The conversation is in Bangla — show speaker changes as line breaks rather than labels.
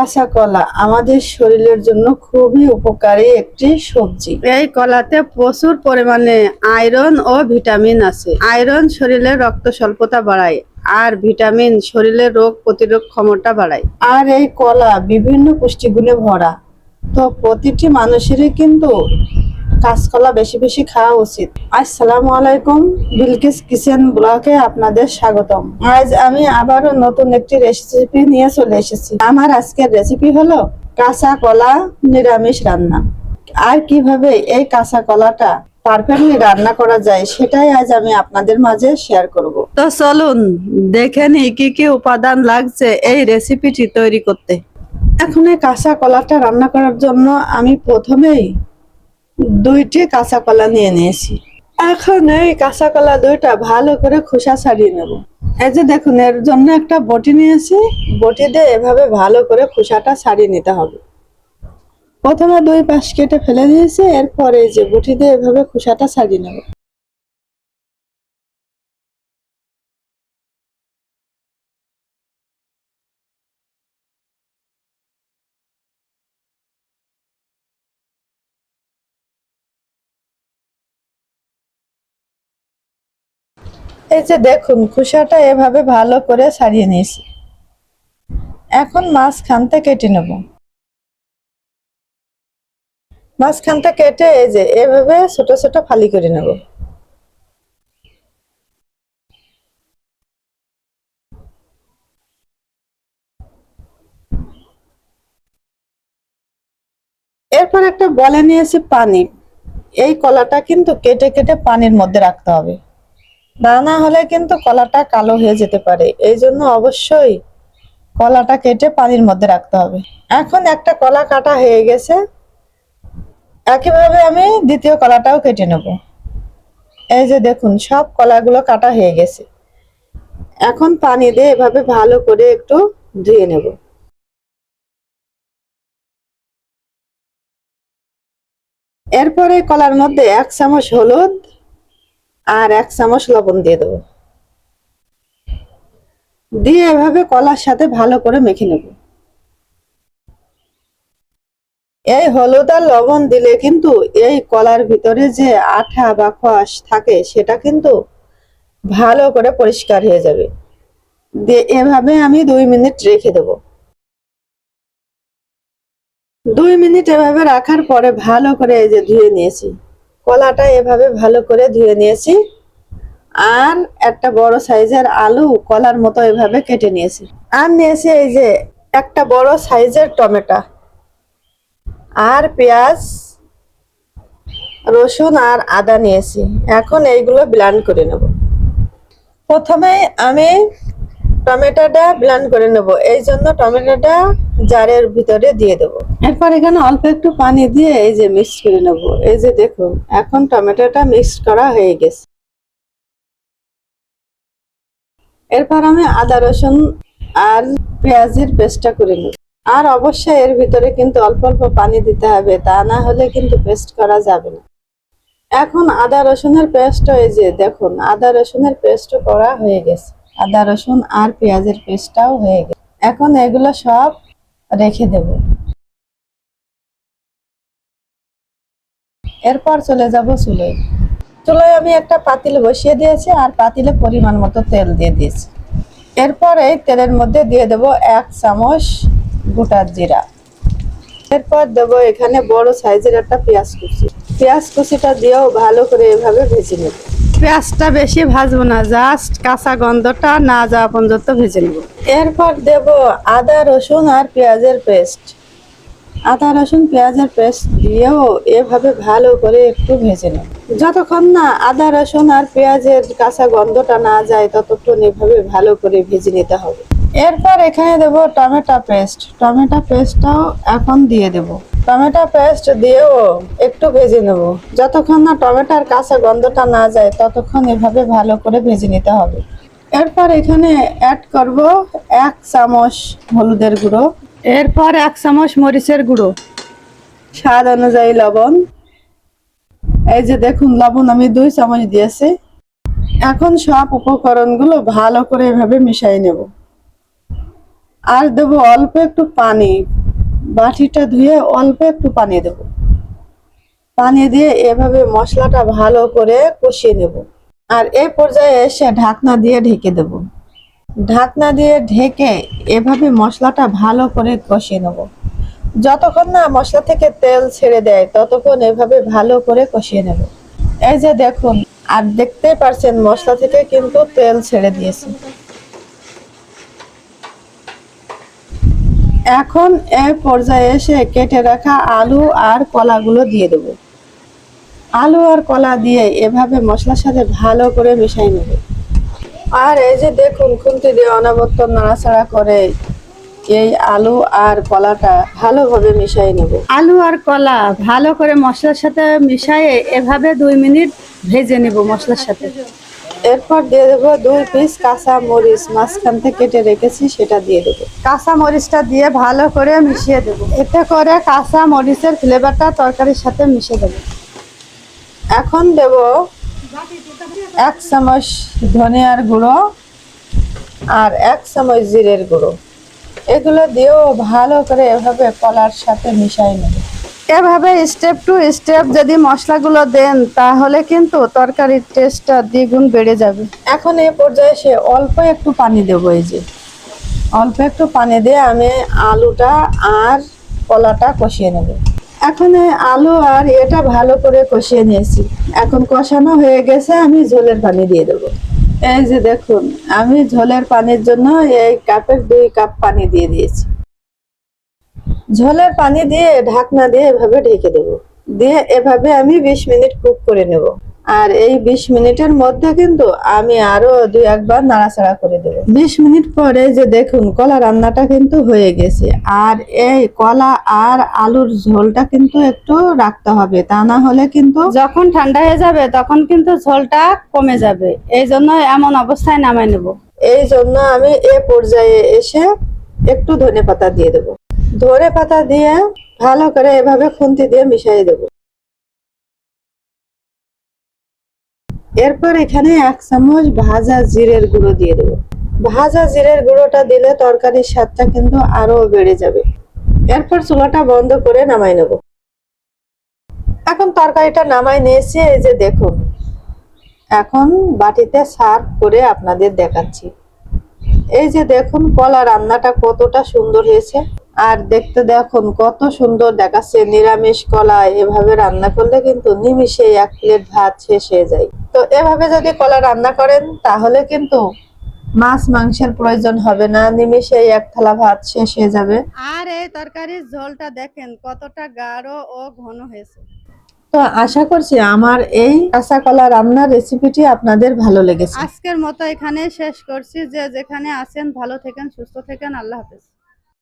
কাঁচা কলা আমাদের শরীরের জন্য খুবই উপকারী একটি সবজি। এই কলাতে প্রচুর পরিমাণে আয়রন ও ভিটামিন আছে। আয়রন শরীরে রক্ত স্বল্পতা বাড়ায় আর ভিটামিন শরীরের রোগ প্রতিরোধ ক্ষমতা বাড়ায়। আর এই কলা বিভিন্ন পুষ্টিগুণে ভরা। তো প্রতিটি মানুষেরই কিন্তু কাঁচকলা বেশি বেশি খাওয়া উচিত। আসসালামু আলাইকুম, বিলকিস কিচেন ব্লকে আপনাদের স্বাগতম। আজ আমি আবারও নতুন একটি রেসিপি নিয়ে চলে এসেছি। আমার আজকের রেসিপি হলো কাঁচা কলা নিরামিষ রান্না। আর কীভাবে এই কাঁচা কলাটা পারফেক্টলি রান্না করা যায় সেটাই আজ আমি আপনাদের মাঝে শেয়ার করব। তো চলুন, দেখে নি কি কি উপাদান লাগছে এই রেসিপিটি তৈরি করতে। এখন এই কাঁচা কলাটা রান্না করার জন্য আমি প্রথমেই দুইটি কাঁচা কলা নিয়ে নিয়েছি। এখন এই কাঁচা কলা দুইটা ভালো করে খোসা ছাড়িয়ে নেব। এই যে দেখুন, এর জন্য একটা বটি নিয়েছি। বটি দিয়ে এভাবে ভালো করে খোসাটা ছাড়িয়ে নিতে হবে। প্রথমে দুই পাশ কেটে ফেলে দিয়েছি, এরপরে যে বটি দিয়ে এভাবে খোসাটা ছাড়িয়ে নেব। এই যে দেখুন, খোসাটা এভাবে ভালো করে ছাড়িয়ে নিয়েছি। এখন মাঝখানতে কেটে নেব। মাঝখানটা কেটে এই যে এভাবে ছোট ছোট ফালি করে নেব। এরপর একটা বলে নিয়েছি পানি। এই কলাটা কিন্তু কেটে কেটে পানির মধ্যে রাখতে হবে। তা না হলে কিন্তু কলাটা কালো হয়ে যেতে পারে। এই জন্য অবশ্যই কলাটা কেটে পানির মধ্যে রাখতে হবে। এখন একটা কলা কাটা হয়ে গেছে। একইভাবে আমি দ্বিতীয় কলাটাও কেটে নেব। এই যে দেখুন, সব কলাগুলো কাটা হয়ে গেছে। এখন পানি দিয়ে এভাবে ভালো করে একটু ধুয়ে নেব। এরপরে কলার মধ্যে এক চামচ হলুদ আর এক চামচ লবণ দিয়ে দেবো। দিয়ে এভাবে কলার সাথে ভালো করে মেখে নেব। এই হলুদ আর লবণ দিলে কিন্তু এই কলার ভিতরে যে আঠা বা খস থাকে, সেটা কিন্তু ভালো করে পরিষ্কার হয়ে যাবে। এভাবে আমি দুই মিনিট রেখে দেব। দুই মিনিট এভাবে রাখার পরে ভালো করে এই যে ধুয়ে নিয়েছি। কলাটা এভাবে ভালো করে ধুয়ে নিয়েছি। আর একটা বড় সাইজের আলু কলার মতো এভাবে কেটে নিয়েছি। আর নিয়েছি এই যে একটা বড় সাইজের টমেটো। আর পেঁয়াজ, রসুন আর আদা নিয়েছি। এখন এইগুলো ব্লান্ড করে নেব। প্রথমে আমি টমেটোটা ব্লান্ড করে নেব। এই জন্য টমেটোটা জারের ভিতরে দিয়ে দেব। এরপর এখানে অল্প একটু পানি দিয়ে এই যে মিক্স করে নেব। এই যে দেখুন, এখন টমেটোটা মিক্স করা হয়ে গেছে। এরপর আমি আদা, রসুন আর পেঁয়াজের পেস্টটা করে নেব। আর অবশ্যই এর ভিতরে কিন্তু অল্প অল্প পানি দিতে হবে, তা না হলে কিন্তু পেস্ট করা যাবে না। এখন আদা, রসুনের পেস্ট এই যে দেখুন, আদা, রসুনের পেস্ট করা হয়ে গেছে। আদা, রসুন আর পেঁয়াজের পেস্টটাও হয়ে গেছে। এখন এগুলো সব রেখে দেব। এরপর চলে যাব চুলোয়। চুলোয় আমি একটা পাতিল বসিয়ে দিয়েছি আর পাতিলে পরিমাণ মতো তেল দিয়ে দিয়েছি। এরপর এই তেলের মধ্যে দিয়ে দেব এক চামচ গোটা জিরা। এরপর দেবো এখানে বড় সাইজের একটা পেঁয়াজ কুচি। পেঁয়াজ কুচিটা দিয়েও ভালো করে এভাবে ভেজে নেব। পেঁয়াজটা বেশি ভাজবো না জাস্ট কাঁচা গন্ধটা না যাওয়া পর্যন্ত ভেজে নেব। এরপর দেব আদা, রসুন আর পেঁয়াজের পেস্ট। আদা, রসুন, পেঁয়াজের পেস্ট দিয়েও এভাবে ভালো করে একটু ভেজে নেব। যতক্ষণ না আদা, রসুন আর পেঁয়াজের কাঁচা গন্ধটা না যায়, ততক্ষণ এভাবে ভালো করে ভেজে নিতে হবে। এরপর এখানে দেব টমেটো পেস্ট। টমেটো পেস্টটাও এখন দিয়ে দেব। টমেটো পেস্ট দিয়েও একটু ভেজে নেব। যতক্ষণ না টমেটোর কাঁচা গন্ধটা না যায়, ততক্ষণ এভাবে ভালো করে ভেজে নিতে হবে। এরপর এখানে অ্যাড করব এক চামচ হলুদের গুঁড়ো, এরপর এক চামচ মরিচের গুঁড়ো। স্বাদ অনুযায়ী লবণ। এই যে দেখুন, লবণ আমি দুই চামচ দিয়েছি। এখন সব উপকরণগুলো ভালো করে এভাবে মিশিয়ে নেব। আর দেবো অল্প একটু পানি। বাটিটা ধুয়ে অল্প একটু পানি দেব। পানি দিয়ে এভাবে মশলাটা ভালো করে কষিয়ে নেব। আর এই পর্যায়ে এসে ঢাকনা দিয়ে ঢেকে দেব। ঢাকনা দিয়ে ঢেকে এভাবে মশলাটা ভালো করে কষিয়ে নেব। যতক্ষণ না মশলা থেকে তেল ছেড়ে দেয়, ততক্ষণ এভাবে ভালো করে কষিয়ে নেব। এই যে দেখুন, আর দেখতে পারছেন মশলা থেকে কিন্তু তেল ছেড়ে দিয়েছে। এখন এই পর্যায়ে এসে কেটে রাখা আলু আর কলাগুলো দিয়ে দেব। আলু আর কলা দিয়ে এভাবে মশলার সাথে ভালো করে মিশাই নেব। আর এই যে দেখুন, খুন্তি দিয়ে অনাবর্ত নাড়াচাড়া করে এই আলু আর কলাটা ভালোভাবে মিশাই নেব। আলু আর কলা ভালো করে মশলার সাথে মিশাইয়ে এভাবে দুই মিনিট ভেজে নেব মশলার সাথে। এরপর দিয়ে দেবো দুই পিস কাঁচা মরিচ। মাঝখান থেকে কেটে রেখেছি সেটা দিয়ে দেবো। কাঁচা মরিচটা দিয়ে ভালো করে মিশিয়ে দেবো। এতে করে কাঁচা মরিচের ফ্লেভারটা তরকারির সাথে মিশে দেবো এখন দেব এক চামচ ধনিয়ার গুঁড়ো আর এক চামচ জিরের গুঁড়ো। এগুলো দিয়েও ভালো করে এভাবে কলার সাথে মিশাই নেব। এভাবে স্টেপ টু স্টেপ যদি মশলাগুলো দেন, তাহলে কিন্তু তরকারির টেস্টটা দ্বিগুণ বেড়ে যাবে। এখন এ পর্যায়ে সে অল্প একটু পানি দেবো এই যে। অল্প একটু পানি দিয়ে আমি আলুটা আর কলাটা কষিয়ে নেব। এখন আলু আর এটা ভালো করে কষিয়ে নিয়েছি। এখন কষানো হয়ে গেছে, আমি ঝোলের পানি দিয়ে দেবো। এই যে দেখুন, আমি ঝোলের পানির জন্য এই কাপের দুই কাপ পানি দিয়ে দিয়েছি। ঝোলের পানি দিয়ে ঢাকনা দিয়ে এভাবে ঢেকে দেব। দিয়ে এভাবে আমি বিশ মিনিট কুক করে নেব। আর এই বিশ মিনিটের মধ্যে কিন্তু আমি আরও দুই একবার নাড়াচাড়া করে দেব। বিশ মিনিট পরে যে দেখুন কলা রান্নাটা কিন্তু হয়ে গেছে। আর এই কলা আর আলুর ঝোলটা কিন্তু একটু রাখতে হবে তা না হলে কিন্তু যখন ঠান্ডা হয়ে যাবে তখন কিন্তু ঝোলটা কমে যাবে। এই জন্য এমন অবস্থায় নামাই নেব। এই জন্য আমি এ পর্যায়ে এসে একটু ধনে পাতা দিয়ে দেবো। ধনে পাতা দিয়ে ভালো করে এভাবে খুন্তি দিয়ে মিশিয়ে দেব। এরপর এখানে এক চামচ ভাজা জিরের গুঁড়ো দিয়ে দেবো। ভাজা জিরের গুঁড়োটা দিলে তরকারির স্বাদটা কিন্তু আরও বেড়ে যাবে। এরপর চুলাটা বন্ধ করে নামাই নেব। এখন তরকারিটা নামাই নিয়েছি, এই যে দেখুন। এখন বাটিতে সার্ভ করে আপনাদের দেখাচ্ছি। এই যে দেখুন, কলা রান্নাটা কতটা সুন্দর হয়েছে। আর দেখতে দেখুন কত সুন্দর দেখাচ্ছে নিরামিষ কলা এভাবে রান্না করলে কিন্তু নিমিষে এক প্লেট ভাত শেষ হয়ে যায়। তো এভাবে যদি কলা রান্না করেন তাহলে কিন্তু মাছ মাংসের প্রয়োজন হবে না। নিমিষে এক থালা ভাত শেষ হয়ে যাবে। আর এই তরকারির ঝোলটা দেখেন কতটা গাঢ় ও ঘন হয়েছে। তো আশা করছি আমার এই কাঁচা কলা রান্নার রেসিপিটি আপনাদের ভালো লেগেছে। আজকের মতো এখানে শেষ করছি। যে যেখানে আছেন ভালো থেকেন সুস্থ থাকেন। আল্লাহ হাফেজ।